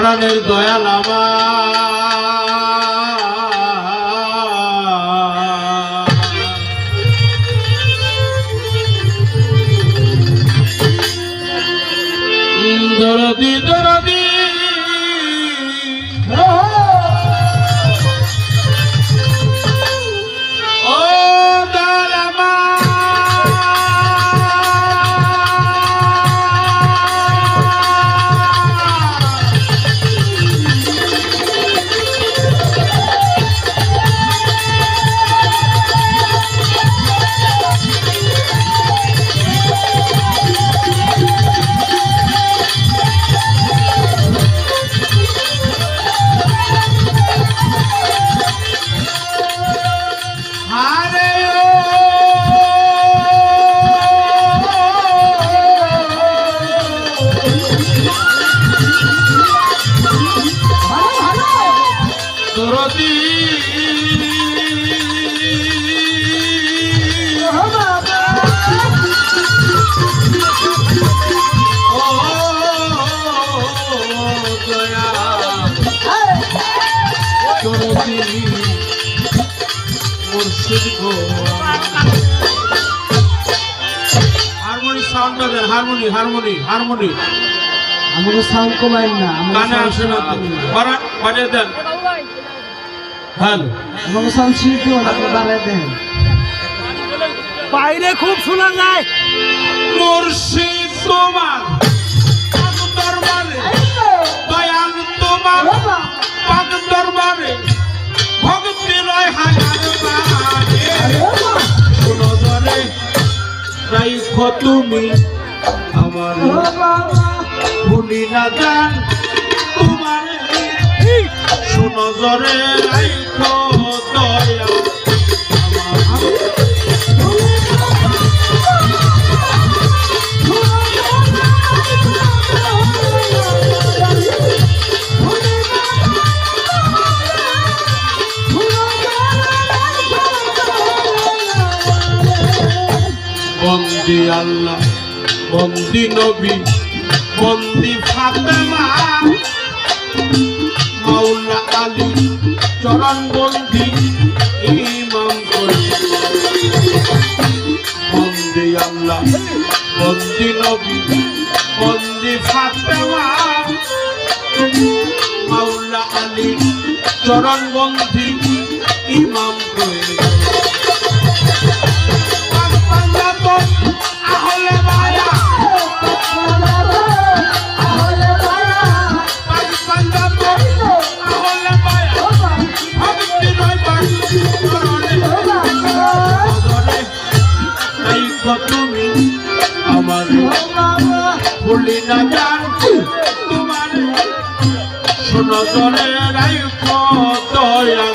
প্রাণের দয়াল আমার। হারমোনি সাউন্ড দেন হারমোনি হারমোনি হারমোনি আমাকে সাউন্ড কমাই না। কানে আসে না তো দেন। বাইরে খুব শোনা যায়। মুর্শিদ তোমার দরবারে দয়াল তোমার পাক দরবারে ভক্তি রয় হাজার বারে শোনো তুমি আমার। ভুলি না জান শোনো জরে রাইখো দয়া। বন্দি আল্লাহ বন্দি নবী বন্দি ফাতেমা। ইমাম তুমি আমার ভুলি না জান তোমার শোনো রাইখ দয়া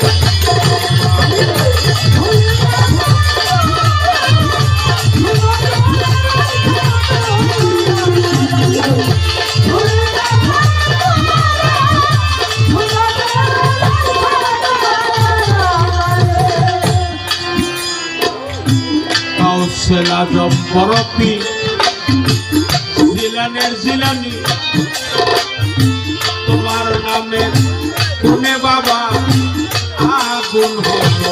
আজম বরফি জিলানের জিলানি। তোমার নামে কোনে বাবা আগুন হলো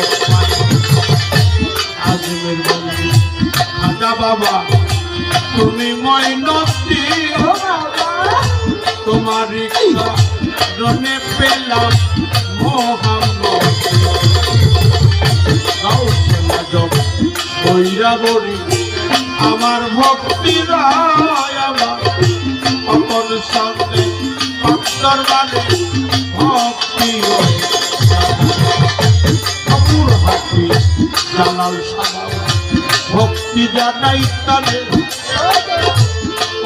আজমের বন্ধু খাজা বাবা তুমি ময়নতি। তোমার রনে পেলাম মোহাম্মদ বৈরাবরী আমার ভক্তি আমার। অপর সামনে অন্তর মানে ভক্তি অপুর হাতে জানাল সাদা ভক্তি জানাই তাদের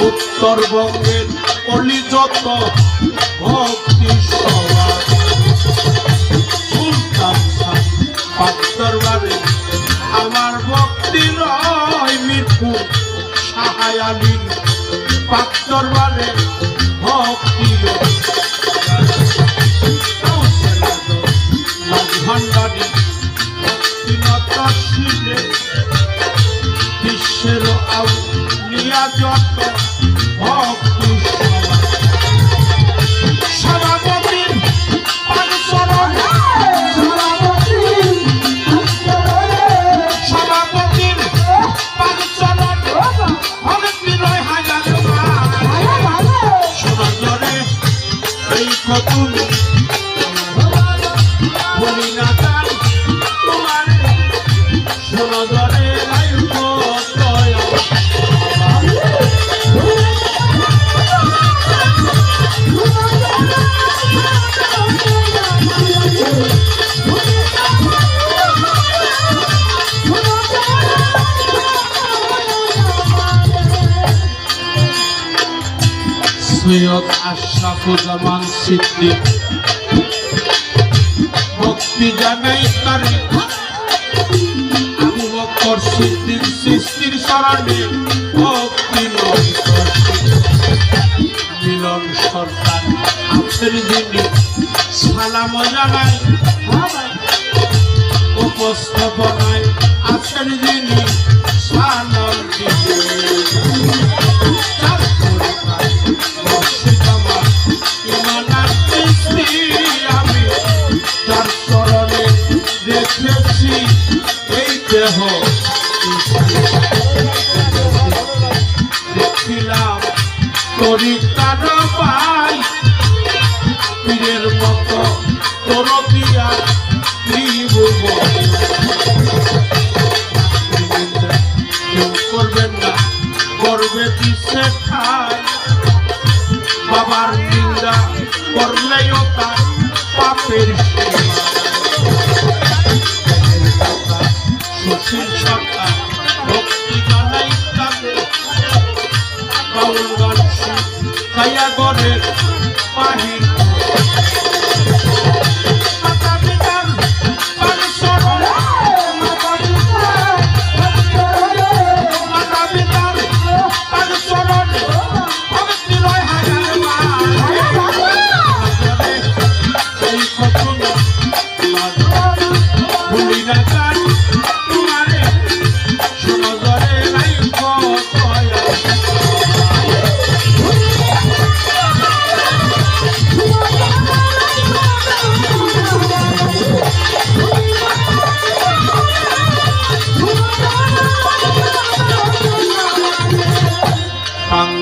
উত্তরবঙ্গের অলি যত ভক্তি সবার। সুলতান আমার ভক্তি ভক্তির আমার ভক্তি রয় মিরপুর সাহায়ালিন পাত্তরবারে ভক্তি ভান্ডারি ভক্তিনত শিবে বিশ্বের আউলিয়া যত সৈয়দ আশরাফুজ্জামান সিদ্দিক ভক্তি জানাই তারে। বকর সিদ্দিক সৃষ্টির শরণে ভক্তি মিলন সরকার, আছেন যিনি। সালাম জানাই। উপস্থাপনায় আছেন যিনি। সালাম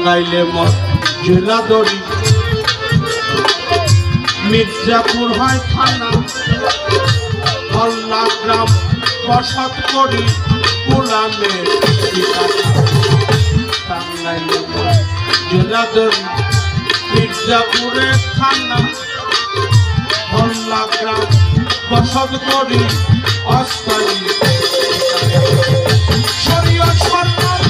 টাঙ্গাইলে জেলা দড়ি। মির্জাপুর হয় থানা হল্লা গ্রাম, বসত করি, গোলামে টাঙ্গাইলে জেলা দড়ি, মির্জাপুরে থানা হল্লা গ্রাম, বসত করি, অস্থায়ী শরীয় সরকার